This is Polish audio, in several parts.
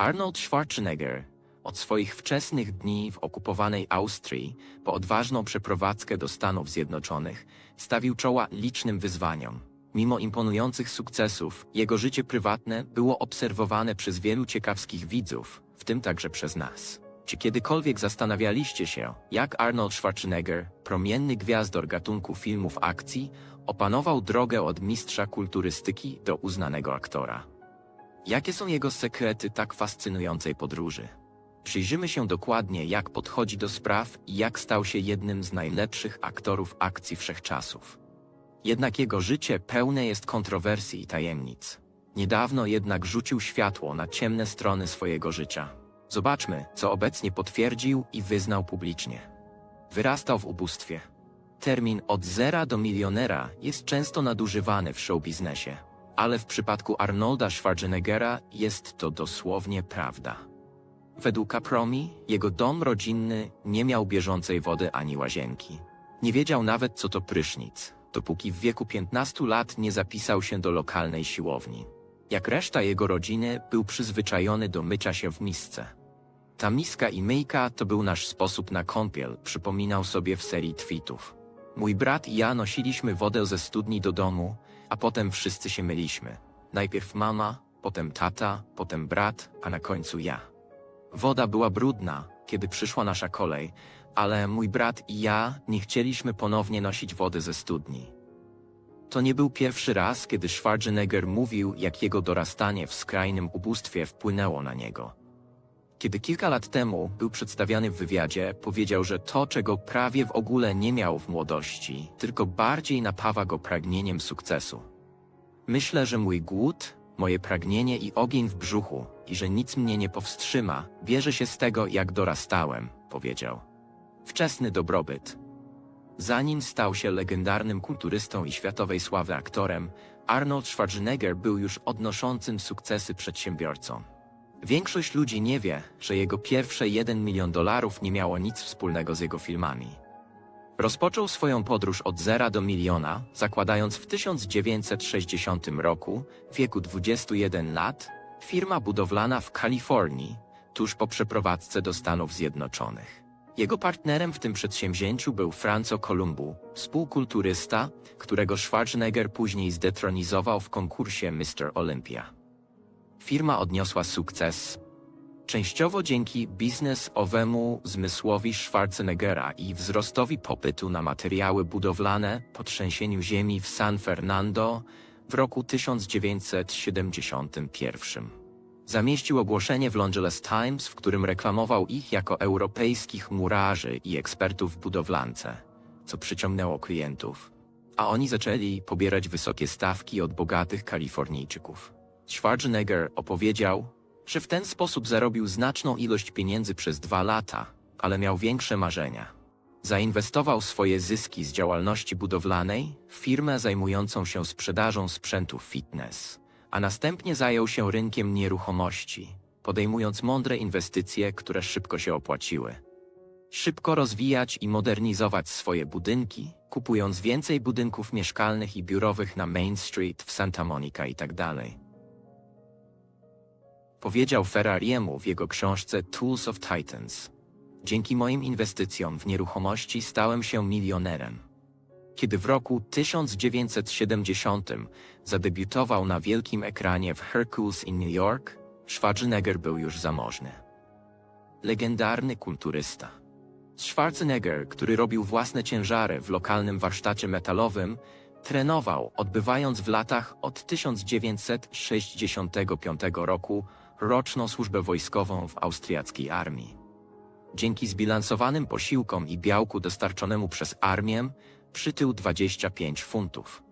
Arnold Schwarzenegger od swoich wczesnych dni w okupowanej Austrii po odważną przeprowadzkę do Stanów Zjednoczonych stawił czoła licznym wyzwaniom. Mimo imponujących sukcesów, jego życie prywatne było obserwowane przez wielu ciekawskich widzów, w tym także przez nas. Czy kiedykolwiek zastanawialiście się, jak Arnold Schwarzenegger, promienny gwiazdor gatunku filmów akcji, opanował drogę od mistrza kulturystyki do uznanego aktora? Jakie są jego sekrety tak fascynującej podróży? Przyjrzymy się dokładnie, jak podchodzi do spraw i jak stał się jednym z najlepszych aktorów akcji wszechczasów. Jednak jego życie pełne jest kontrowersji i tajemnic. Niedawno jednak rzucił światło na ciemne strony swojego życia. Zobaczmy, co obecnie potwierdził i wyznał publicznie. Wyrastał w ubóstwie. Termin od zera do milionera jest często nadużywany w showbiznesie, ale w przypadku Arnolda Schwarzeneggera jest to dosłownie prawda. Według Kapromi, jego dom rodzinny nie miał bieżącej wody ani łazienki. Nie wiedział nawet, co to prysznic, dopóki w wieku 15 lat nie zapisał się do lokalnej siłowni. Jak reszta jego rodziny, był przyzwyczajony do mycia się w misce. Ta miska i myjka to był nasz sposób na kąpiel, przypominał sobie w serii tweetów. Mój brat i ja nosiliśmy wodę ze studni do domu, a potem wszyscy się myliśmy. Najpierw mama, potem tata, potem brat, a na końcu ja. Woda była brudna, kiedy przyszła nasza kolej, ale mój brat i ja nie chcieliśmy ponownie nosić wody ze studni. To nie był pierwszy raz, kiedy Schwarzenegger mówił, jak jego dorastanie w skrajnym ubóstwie wpłynęło na niego. Kiedy kilka lat temu był przedstawiany w wywiadzie, powiedział, że to, czego prawie w ogóle nie miał w młodości, tylko bardziej napawa go pragnieniem sukcesu. Myślę, że mój głód, moje pragnienie i ogień w brzuchu, i że nic mnie nie powstrzyma, bierze się z tego, jak dorastałem, powiedział. Wczesny dobrobyt. Zanim stał się legendarnym kulturystą i światowej sławy aktorem, Arnold Schwarzenegger był już odnoszącym sukcesy przedsiębiorcą. Większość ludzi nie wie, że jego pierwsze 1 milion dolarów nie miało nic wspólnego z jego filmami. Rozpoczął swoją podróż od zera do miliona, zakładając w 1960 roku, w wieku 21 lat, firma budowlana w Kalifornii, tuż po przeprowadzce do Stanów Zjednoczonych. Jego partnerem w tym przedsięwzięciu był Franco Columbu, współkulturysta, którego Schwarzenegger później zdetronizował w konkursie Mr. Olympia. Firma odniosła sukces, częściowo dzięki biznesowemu zmysłowi Schwarzeneggera i wzrostowi popytu na materiały budowlane po trzęsieniu ziemi w San Fernando w roku 1971. Zamieścił ogłoszenie w Los Angeles Times, w którym reklamował ich jako europejskich murarzy i ekspertów w budowlance, co przyciągnęło klientów. A oni zaczęli pobierać wysokie stawki od bogatych Kalifornijczyków. Schwarzenegger opowiedział, że w ten sposób zarobił znaczną ilość pieniędzy przez dwa lata, ale miał większe marzenia. Zainwestował swoje zyski z działalności budowlanej w firmę zajmującą się sprzedażą sprzętu fitness, a następnie zajął się rynkiem nieruchomości, podejmując mądre inwestycje, które szybko się opłaciły. Szybko rozwijać i modernizować swoje budynki, kupując więcej budynków mieszkalnych i biurowych na Main Street w Santa Monica itd. Powiedział Ferrariemu w jego książce Tools of Titans. Dzięki moim inwestycjom w nieruchomości stałem się milionerem. Kiedy w roku 1970 zadebiutował na wielkim ekranie w Hercules in New York, Schwarzenegger był już zamożny. Legendarny kulturysta. Schwarzenegger, który robił własne ciężary w lokalnym warsztacie metalowym, trenował, odbywając w latach od 1965 roku roczną służbę wojskową w austriackiej armii. Dzięki zbilansowanym posiłkom i białku dostarczonemu przez armię przytył 25 funtów.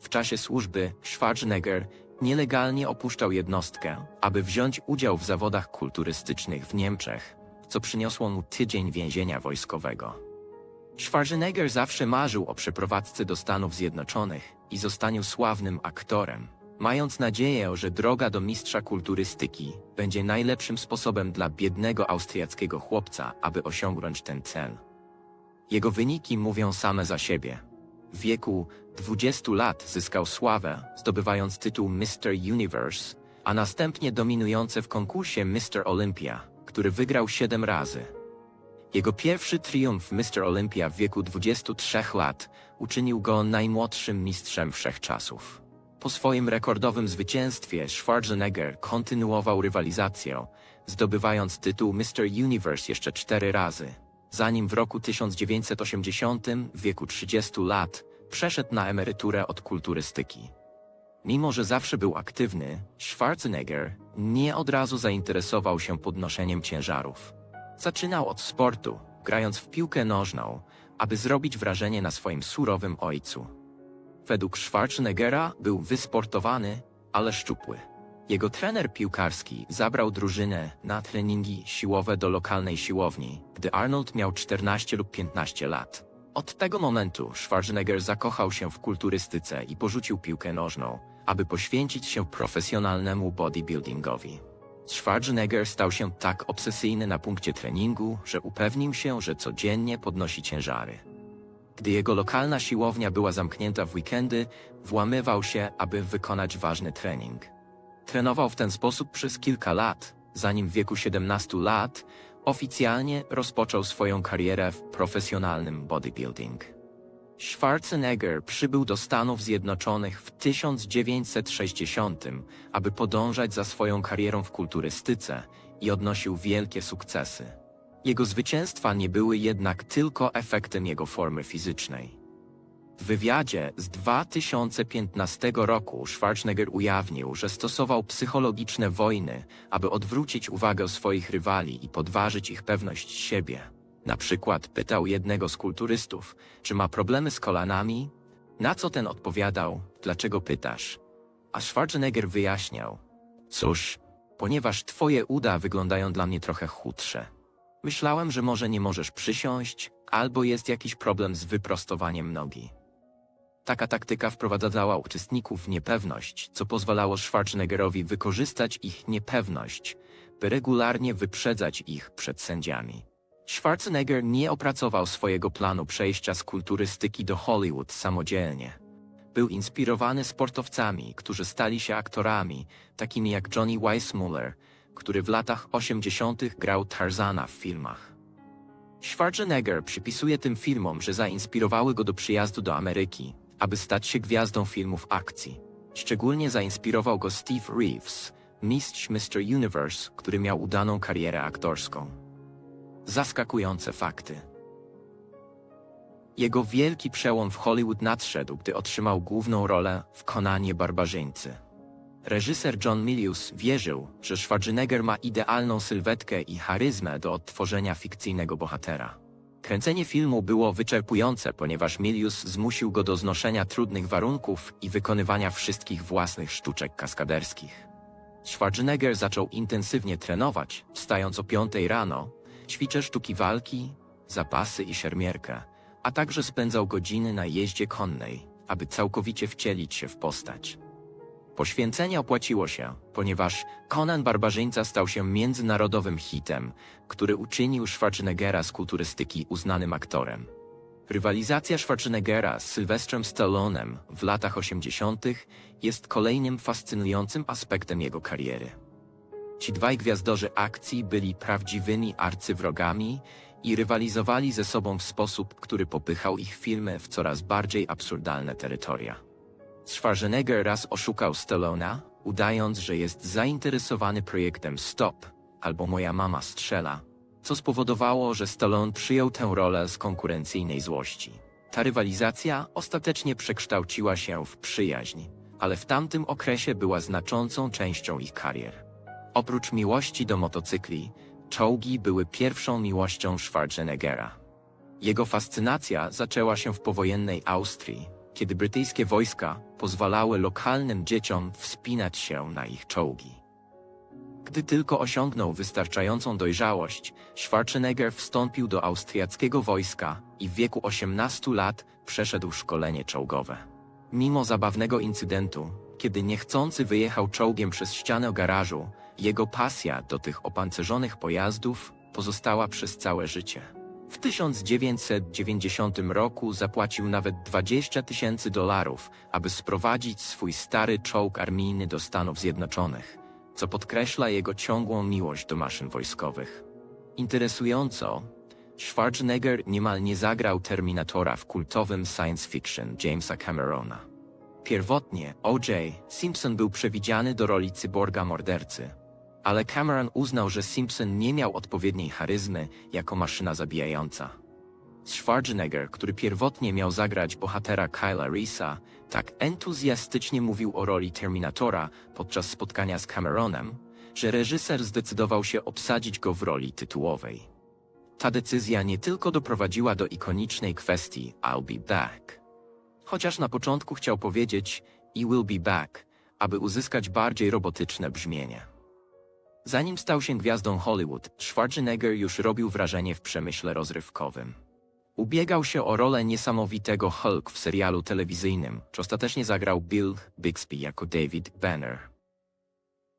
W czasie służby Schwarzenegger nielegalnie opuszczał jednostkę, aby wziąć udział w zawodach kulturystycznych w Niemczech, co przyniosło mu tydzień więzienia wojskowego. Schwarzenegger zawsze marzył o przeprowadzce do Stanów Zjednoczonych i zostaniu sławnym aktorem, mając nadzieję, że droga do mistrza kulturystyki będzie najlepszym sposobem dla biednego austriackiego chłopca, aby osiągnąć ten cel. Jego wyniki mówią same za siebie. W wieku 20 lat zyskał sławę, zdobywając tytuł Mr. Universe, a następnie dominujące w konkursie Mr. Olympia, który wygrał 7 razy. Jego pierwszy triumf Mr. Olympia w wieku 23 lat uczynił go najmłodszym mistrzem wszechczasów. Po swoim rekordowym zwycięstwie Schwarzenegger kontynuował rywalizację, zdobywając tytuł Mr. Universe jeszcze cztery razy, zanim w roku 1980 w wieku 30 lat przeszedł na emeryturę od kulturystyki. Mimo, że zawsze był aktywny, Schwarzenegger nie od razu zainteresował się podnoszeniem ciężarów. Zaczynał od sportu, grając w piłkę nożną, aby zrobić wrażenie na swoim surowym ojcu. Według Schwarzeneggera był wysportowany, ale szczupły. Jego trener piłkarski zabrał drużynę na treningi siłowe do lokalnej siłowni, gdy Arnold miał 14 lub 15 lat. Od tego momentu Schwarzenegger zakochał się w kulturystyce i porzucił piłkę nożną, aby poświęcić się profesjonalnemu bodybuildingowi. Schwarzenegger stał się tak obsesyjny na punkcie treningu, że upewnił się, że codziennie podnosi ciężary. Gdy jego lokalna siłownia była zamknięta w weekendy, włamywał się, aby wykonać ważny trening. Trenował w ten sposób przez kilka lat, zanim w wieku 17 lat oficjalnie rozpoczął swoją karierę w profesjonalnym bodybuilding. Schwarzenegger przybył do Stanów Zjednoczonych w 1960, aby podążać za swoją karierą w kulturystyce i odnosił wielkie sukcesy. Jego zwycięstwa nie były jednak tylko efektem jego formy fizycznej. W wywiadzie z 2015 roku Schwarzenegger ujawnił, że stosował psychologiczne wojny, aby odwrócić uwagę swoich rywali i podważyć ich pewność siebie. Na przykład pytał jednego z kulturystów, czy ma problemy z kolanami, na co ten odpowiadał, dlaczego pytasz? A Schwarzenegger wyjaśniał, cóż, ponieważ twoje uda wyglądają dla mnie trochę chudsze. Myślałem, że może nie możesz przysiąść, albo jest jakiś problem z wyprostowaniem nogi. Taka taktyka wprowadzała uczestników w niepewność, co pozwalało Schwarzeneggerowi wykorzystać ich niepewność, by regularnie wyprzedzać ich przed sędziami. Schwarzenegger nie opracował swojego planu przejścia z kulturystyki do Hollywood samodzielnie. Był inspirowany sportowcami, którzy stali się aktorami, takimi jak Johnny Weissmuller, który w latach 80. grał Tarzana w filmach. Schwarzenegger przypisuje tym filmom, że zainspirowały go do przyjazdu do Ameryki, aby stać się gwiazdą filmów akcji. Szczególnie zainspirował go Steve Reeves, mistrz Mr. Universe, który miał udaną karierę aktorską. Zaskakujące fakty. Jego wielki przełom w Hollywood nadszedł, gdy otrzymał główną rolę w Konanie Barbarzyńcy. Reżyser John Milius wierzył, że Schwarzenegger ma idealną sylwetkę i charyzmę do odtworzenia fikcyjnego bohatera. Kręcenie filmu było wyczerpujące, ponieważ Milius zmusił go do znoszenia trudnych warunków i wykonywania wszystkich własnych sztuczek kaskaderskich. Schwarzenegger zaczął intensywnie trenować, wstając o 5 rano, ćwiczę sztuki walki, zapasy i szermierkę, a także spędzał godziny na jeździe konnej, aby całkowicie wcielić się w postać. Poświęcenie opłaciło się, ponieważ Conan Barbarzyńca stał się międzynarodowym hitem, który uczynił Schwarzeneggera z kulturystyki uznanym aktorem. Rywalizacja Schwarzeneggera z Sylwestrem Stallonem w latach 80. jest kolejnym fascynującym aspektem jego kariery. Ci dwaj gwiazdorzy akcji byli prawdziwymi arcywrogami i rywalizowali ze sobą w sposób, który popychał ich filmy w coraz bardziej absurdalne terytoria. Schwarzenegger raz oszukał Stallona, udając, że jest zainteresowany projektem Stop albo Moja mama strzela, co spowodowało, że Stallone przyjął tę rolę z konkurencyjnej złości. Ta rywalizacja ostatecznie przekształciła się w przyjaźń, ale w tamtym okresie była znaczącą częścią ich karier. Oprócz miłości do motocykli, czołgi były pierwszą miłością Schwarzeneggera. Jego fascynacja zaczęła się w powojennej Austrii, kiedy brytyjskie wojska pozwalały lokalnym dzieciom wspinać się na ich czołgi. Gdy tylko osiągnął wystarczającą dojrzałość, Schwarzenegger wstąpił do austriackiego wojska i w wieku 18 lat przeszedł szkolenie czołgowe. Mimo zabawnego incydentu, kiedy niechcący wyjechał czołgiem przez ścianę garażu, jego pasja do tych opancerzonych pojazdów pozostała przez całe życie. W 1990 roku zapłacił nawet 20 tysięcy dolarów, aby sprowadzić swój stary czołg armijny do Stanów Zjednoczonych, co podkreśla jego ciągłą miłość do maszyn wojskowych. Interesująco, Schwarzenegger niemal nie zagrał Terminatora w kultowym science fiction Jamesa Camerona. Pierwotnie O.J. Simpson był przewidziany do roli cyborga mordercy, ale Cameron uznał, że Simpson nie miał odpowiedniej charyzmy jako maszyna zabijająca. Schwarzenegger, który pierwotnie miał zagrać bohatera Kyla Reesa, tak entuzjastycznie mówił o roli Terminatora podczas spotkania z Cameronem, że reżyser zdecydował się obsadzić go w roli tytułowej. Ta decyzja nie tylko doprowadziła do ikonicznej kwestii I'll be back. Chociaż na początku chciał powiedzieć I will be back, aby uzyskać bardziej robotyczne brzmienie. Zanim stał się gwiazdą Hollywood, Schwarzenegger już robił wrażenie w przemyśle rozrywkowym. Ubiegał się o rolę niesamowitego Hulk w serialu telewizyjnym, czy ostatecznie zagrał Bill Bixby jako David Banner.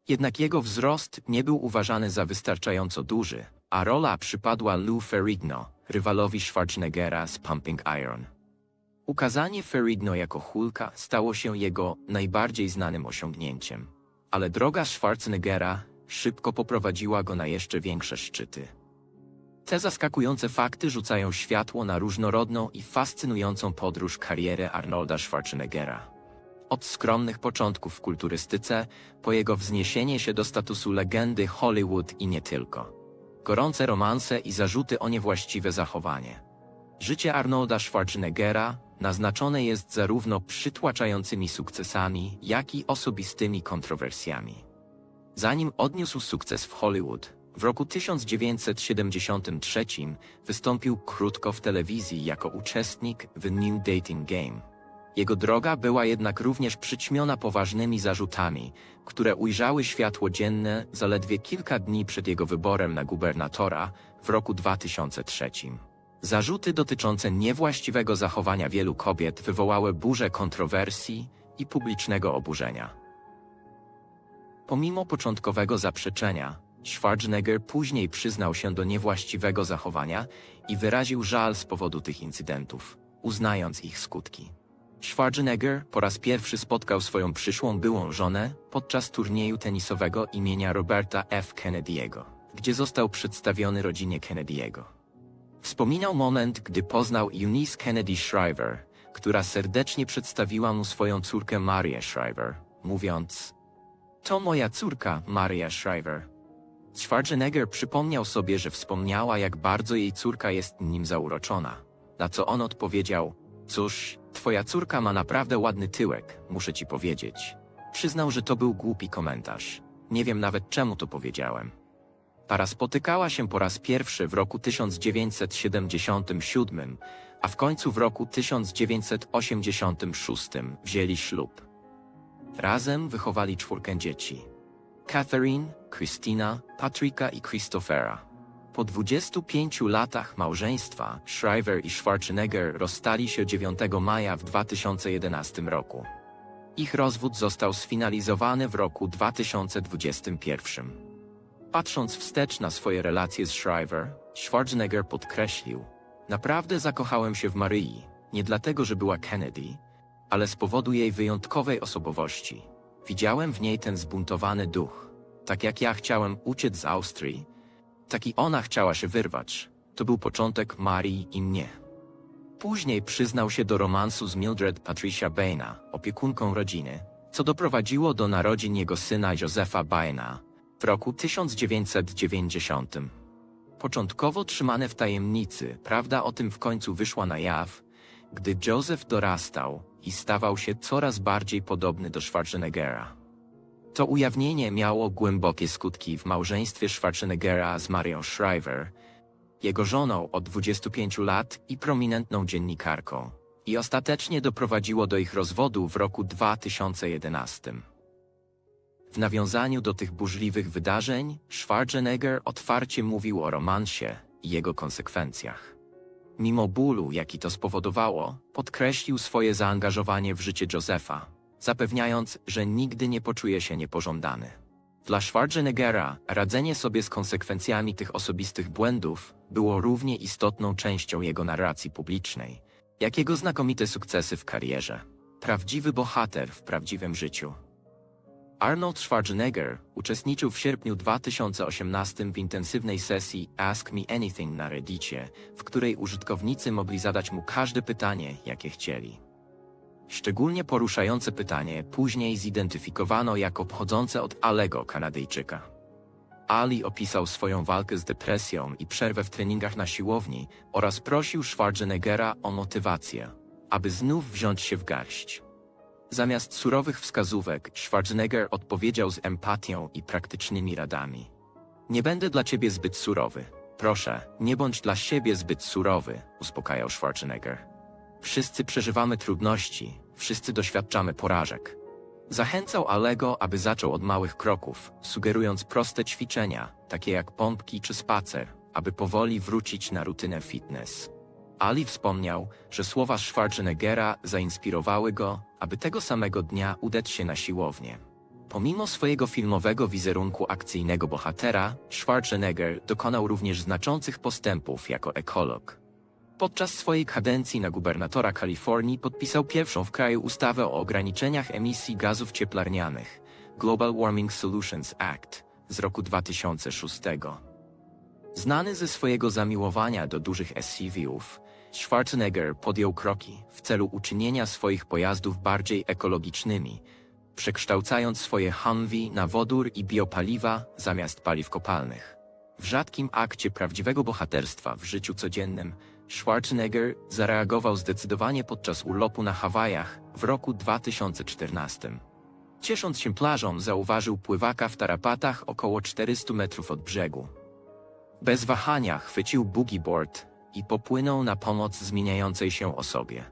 Jednak jego wzrost nie był uważany za wystarczająco duży, a rola przypadła Lou Ferrigno, rywalowi Schwarzeneggera z Pumping Iron. Ukazanie Ferrigno jako Hulka stało się jego najbardziej znanym osiągnięciem, ale droga Schwarzeneggera szybko poprowadziła go na jeszcze większe szczyty. Te zaskakujące fakty rzucają światło na różnorodną i fascynującą podróż karierę Arnolda Schwarzeneggera. Od skromnych początków w kulturystyce, po jego wzniesienie się do statusu legendy Hollywood i nie tylko. Gorące romanse i zarzuty o niewłaściwe zachowanie. Życie Arnolda Schwarzeneggera naznaczone jest zarówno przytłaczającymi sukcesami, jak i osobistymi kontrowersjami. Zanim odniósł sukces w Hollywood, w roku 1973 wystąpił krótko w telewizji jako uczestnik w New Dating Game. Jego droga była jednak również przyćmiona poważnymi zarzutami, które ujrzały światło dzienne zaledwie kilka dni przed jego wyborem na gubernatora w roku 2003. Zarzuty dotyczące niewłaściwego zachowania wielu kobiet wywołały burzę kontrowersji i publicznego oburzenia. Pomimo początkowego zaprzeczenia, Schwarzenegger później przyznał się do niewłaściwego zachowania i wyraził żal z powodu tych incydentów, uznając ich skutki. Schwarzenegger po raz pierwszy spotkał swoją przyszłą byłą żonę podczas turnieju tenisowego imienia Roberta F. Kennedy'ego, gdzie został przedstawiony rodzinie Kennedy'ego. Wspominał moment, gdy poznał Eunice Kennedy Shriver, która serdecznie przedstawiła mu swoją córkę Marię Shriver, mówiąc To moja córka, Maria Shriver. Schwarzenegger przypomniał sobie, że wspomniała, jak bardzo jej córka jest nim zauroczona. Na co on odpowiedział: Cóż, twoja córka ma naprawdę ładny tyłek, muszę ci powiedzieć. Przyznał, że to był głupi komentarz. Nie wiem nawet czemu to powiedziałem. Para spotykała się po raz pierwszy w roku 1977, a w końcu w roku 1986 wzięli ślub. Razem wychowali czwórkę dzieci. Catherine, Christina, Patricka i Christophera. Po 25 latach małżeństwa Shriver i Schwarzenegger rozstali się 9 maja w 2011 roku. Ich rozwód został sfinalizowany w roku 2021. Patrząc wstecz na swoje relacje z Shriver, Schwarzenegger podkreślił: Naprawdę zakochałem się w Maryi, nie dlatego, że była Kennedy, ale z powodu jej wyjątkowej osobowości. Widziałem w niej ten zbuntowany duch. Tak jak ja chciałem uciec z Austrii, tak i ona chciała się wyrwać. To był początek Marii i mnie. Później przyznał się do romansu z Mildred Patricia Baina, opiekunką rodziny, co doprowadziło do narodzin jego syna Józefa Baina w roku 1990. Początkowo trzymane w tajemnicy, prawda o tym w końcu wyszła na jaw, gdy Joseph dorastał i stawał się coraz bardziej podobny do Schwarzeneggera. To ujawnienie miało głębokie skutki w małżeństwie Schwarzeneggera z Marią Shriver, jego żoną od 25 lat i prominentną dziennikarką, i ostatecznie doprowadziło do ich rozwodu w roku 2011. W nawiązaniu do tych burzliwych wydarzeń, Schwarzenegger otwarcie mówił o romansie i jego konsekwencjach. Mimo bólu, jaki to spowodowało, podkreślił swoje zaangażowanie w życie Josefa, zapewniając, że nigdy nie poczuje się niepożądany. Dla Schwarzeneggera radzenie sobie z konsekwencjami tych osobistych błędów było równie istotną częścią jego narracji publicznej, jak jego znakomite sukcesy w karierze. Prawdziwy bohater w prawdziwym życiu. Arnold Schwarzenegger uczestniczył w sierpniu 2018 w intensywnej sesji Ask Me Anything na Reddicie, w której użytkownicy mogli zadać mu każde pytanie, jakie chcieli. Szczególnie poruszające pytanie później zidentyfikowano jako pochodzące od Alego Kanadyjczyka. Ali opisał swoją walkę z depresją i przerwę w treningach na siłowni oraz prosił Schwarzeneggera o motywację, aby znów wziąć się w garść. Zamiast surowych wskazówek, Schwarzenegger odpowiedział z empatią i praktycznymi radami. Nie będę dla ciebie zbyt surowy. Proszę, nie bądź dla siebie zbyt surowy, uspokajał Schwarzenegger. Wszyscy przeżywamy trudności, wszyscy doświadczamy porażek. Zachęcał Alego, aby zaczął od małych kroków, sugerując proste ćwiczenia, takie jak pompki czy spacer, aby powoli wrócić na rutynę fitness. Ali wspomniał, że słowa Schwarzeneggera zainspirowały go, aby tego samego dnia udać się na siłownię. Pomimo swojego filmowego wizerunku akcyjnego bohatera, Schwarzenegger dokonał również znaczących postępów jako ekolog. Podczas swojej kadencji na gubernatora Kalifornii podpisał pierwszą w kraju ustawę o ograniczeniach emisji gazów cieplarnianych Global Warming Solutions Act z roku 2006. Znany ze swojego zamiłowania do dużych SUV-ów, Schwarzenegger podjął kroki w celu uczynienia swoich pojazdów bardziej ekologicznymi, przekształcając swoje Humvee na wodór i biopaliwa zamiast paliw kopalnych. W rzadkim akcie prawdziwego bohaterstwa w życiu codziennym Schwarzenegger zareagował zdecydowanie podczas urlopu na Hawajach w roku 2014. Ciesząc się plażą, zauważył pływaka w tarapatach około 400 metrów od brzegu. Bez wahania chwycił boogie board i popłynął na pomoc zmieniającej się osobie.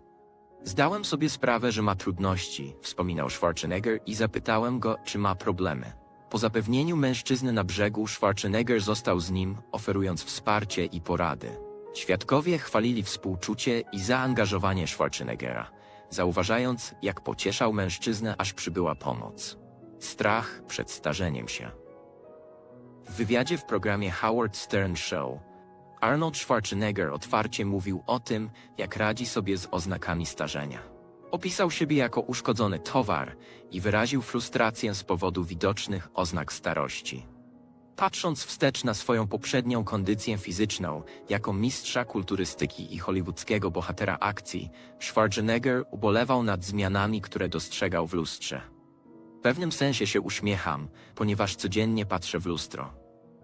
Zdałem sobie sprawę, że ma trudności, wspominał Schwarzenegger i zapytałem go, czy ma problemy. Po zapewnieniu mężczyzny na brzegu Schwarzenegger został z nim, oferując wsparcie i porady. Świadkowie chwalili współczucie i zaangażowanie Schwarzeneggera, zauważając, jak pocieszał mężczyznę, aż przybyła pomoc. Strach przed starzeniem się. W wywiadzie w programie Howard Stern Show Arnold Schwarzenegger otwarcie mówił o tym, jak radzi sobie z oznakami starzenia. Opisał siebie jako uszkodzony towar i wyraził frustrację z powodu widocznych oznak starości. Patrząc wstecz na swoją poprzednią kondycję fizyczną, jako mistrza kulturystyki i hollywoodzkiego bohatera akcji, Schwarzenegger ubolewał nad zmianami, które dostrzegał w lustrze. W pewnym sensie się uśmiecham, ponieważ codziennie patrzę w lustro.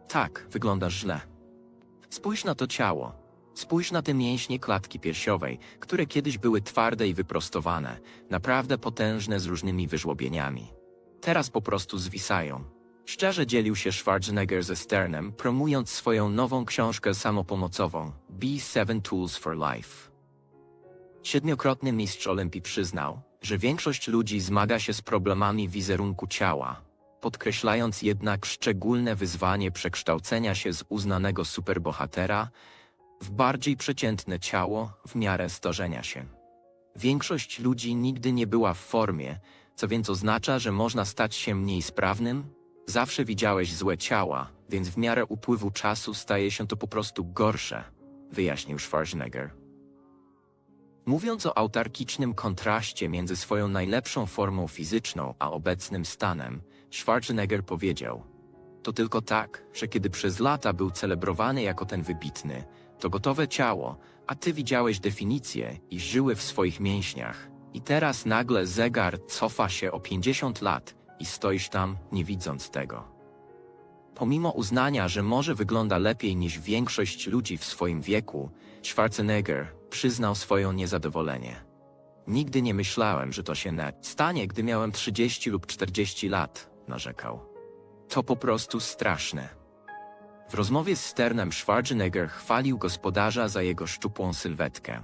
Tak, wyglądasz źle. Spójrz na to ciało. Spójrz na te mięśnie klatki piersiowej, które kiedyś były twarde i wyprostowane, naprawdę potężne z różnymi wyżłobieniami. Teraz po prostu zwisają. Szczerze dzielił się Schwarzenegger ze Sternem, promując swoją nową książkę samopomocową B7 Tools for Life. Siedmiokrotny mistrz Olimpii przyznał, że większość ludzi zmaga się z problemami wizerunku ciała, podkreślając jednak szczególne wyzwanie przekształcenia się z uznanego superbohatera w bardziej przeciętne ciało w miarę starzenia się. Większość ludzi nigdy nie była w formie, co więc oznacza, że można stać się mniej sprawnym? Zawsze widziałeś złe ciała, więc w miarę upływu czasu staje się to po prostu gorsze, wyjaśnił Schwarzenegger. Mówiąc o autarkicznym kontraście między swoją najlepszą formą fizyczną a obecnym stanem, Schwarzenegger powiedział: To tylko tak, że kiedy przez lata był celebrowany jako ten wybitny, to gotowe ciało, a ty widziałeś definicję i żyły w swoich mięśniach. I teraz nagle zegar cofa się o 50 lat i stoisz tam, nie widząc tego. Pomimo uznania, że może wygląda lepiej niż większość ludzi w swoim wieku, Schwarzenegger przyznał swoje niezadowolenie. Nigdy nie myślałem, że to się stanie, gdy miałem 30 lub 40 lat, narzekał. To po prostu straszne. W rozmowie z Sternem Schwarzenegger chwalił gospodarza za jego szczupłą sylwetkę.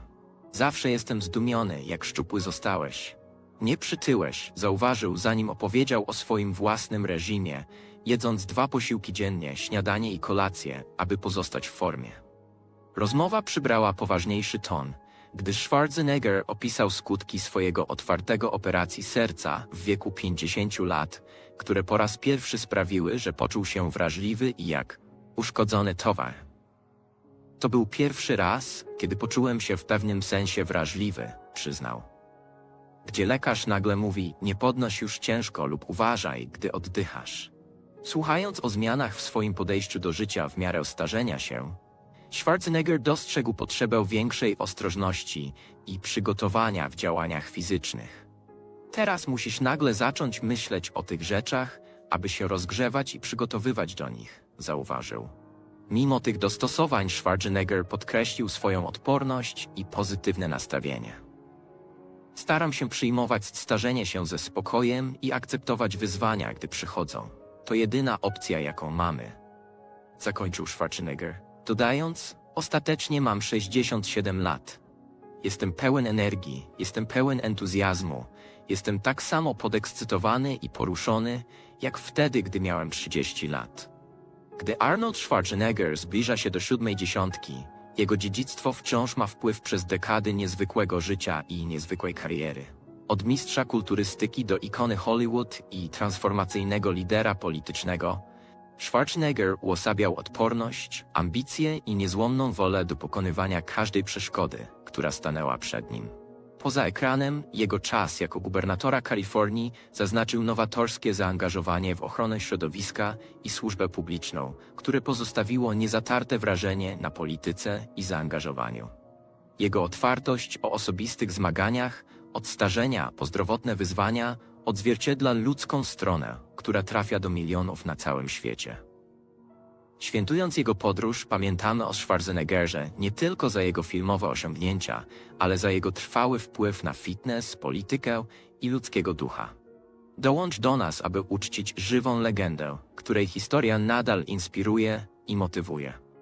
Zawsze jestem zdumiony, jak szczupły zostałeś. Nie przytyłeś, zauważył, zanim opowiedział o swoim własnym reżimie, jedząc dwa posiłki dziennie, śniadanie i kolację, aby pozostać w formie. Rozmowa przybrała poważniejszy ton, gdy Schwarzenegger opisał skutki swojego otwartego operacji serca w wieku 50 lat, które po raz pierwszy sprawiły, że poczuł się wrażliwy i jak uszkodzony towar. To był pierwszy raz, kiedy poczułem się w pewnym sensie wrażliwy, przyznał. gdzie lekarz nagle mówi nie podnoś już ciężko lub uważaj, gdy oddychasz. Słuchając o zmianach w swoim podejściu do życia w miarę starzenia się, Schwarzenegger dostrzegł potrzebę większej ostrożności i przygotowania w działaniach fizycznych. Teraz musisz nagle zacząć myśleć o tych rzeczach, aby się rozgrzewać i przygotowywać do nich, zauważył. Mimo tych dostosowań Schwarzenegger podkreślił swoją odporność i pozytywne nastawienie. Staram się przyjmować starzenie się ze spokojem i akceptować wyzwania, gdy przychodzą. To jedyna opcja, jaką mamy. Zakończył Schwarzenegger, dodając, ostatecznie mam 67 lat. Jestem pełen energii, jestem pełen entuzjazmu, jestem tak samo podekscytowany i poruszony, jak wtedy, gdy miałem 30 lat. Gdy Arnold Schwarzenegger zbliża się do siódmej dziesiątki, jego dziedzictwo wciąż ma wpływ przez dekady niezwykłego życia i niezwykłej kariery. Od mistrza kulturystyki do ikony Hollywood i transformacyjnego lidera politycznego, Schwarzenegger uosabiał odporność, ambicje i niezłomną wolę do pokonywania każdej przeszkody, która stanęła przed nim. Poza ekranem, jego czas jako gubernatora Kalifornii zaznaczył nowatorskie zaangażowanie w ochronę środowiska i służbę publiczną, które pozostawiło niezatarte wrażenie na polityce i zaangażowaniu. Jego otwartość o osobistych zmaganiach, od starzenia po zdrowotne wyzwania, odzwierciedla ludzką stronę, która trafia do milionów na całym świecie. Świętując jego podróż, pamiętamy o Schwarzeneggerze nie tylko za jego filmowe osiągnięcia, ale za jego trwały wpływ na fitness, politykę i ludzkiego ducha. Dołącz do nas, aby uczcić żywą legendę, której historia nadal inspiruje i motywuje.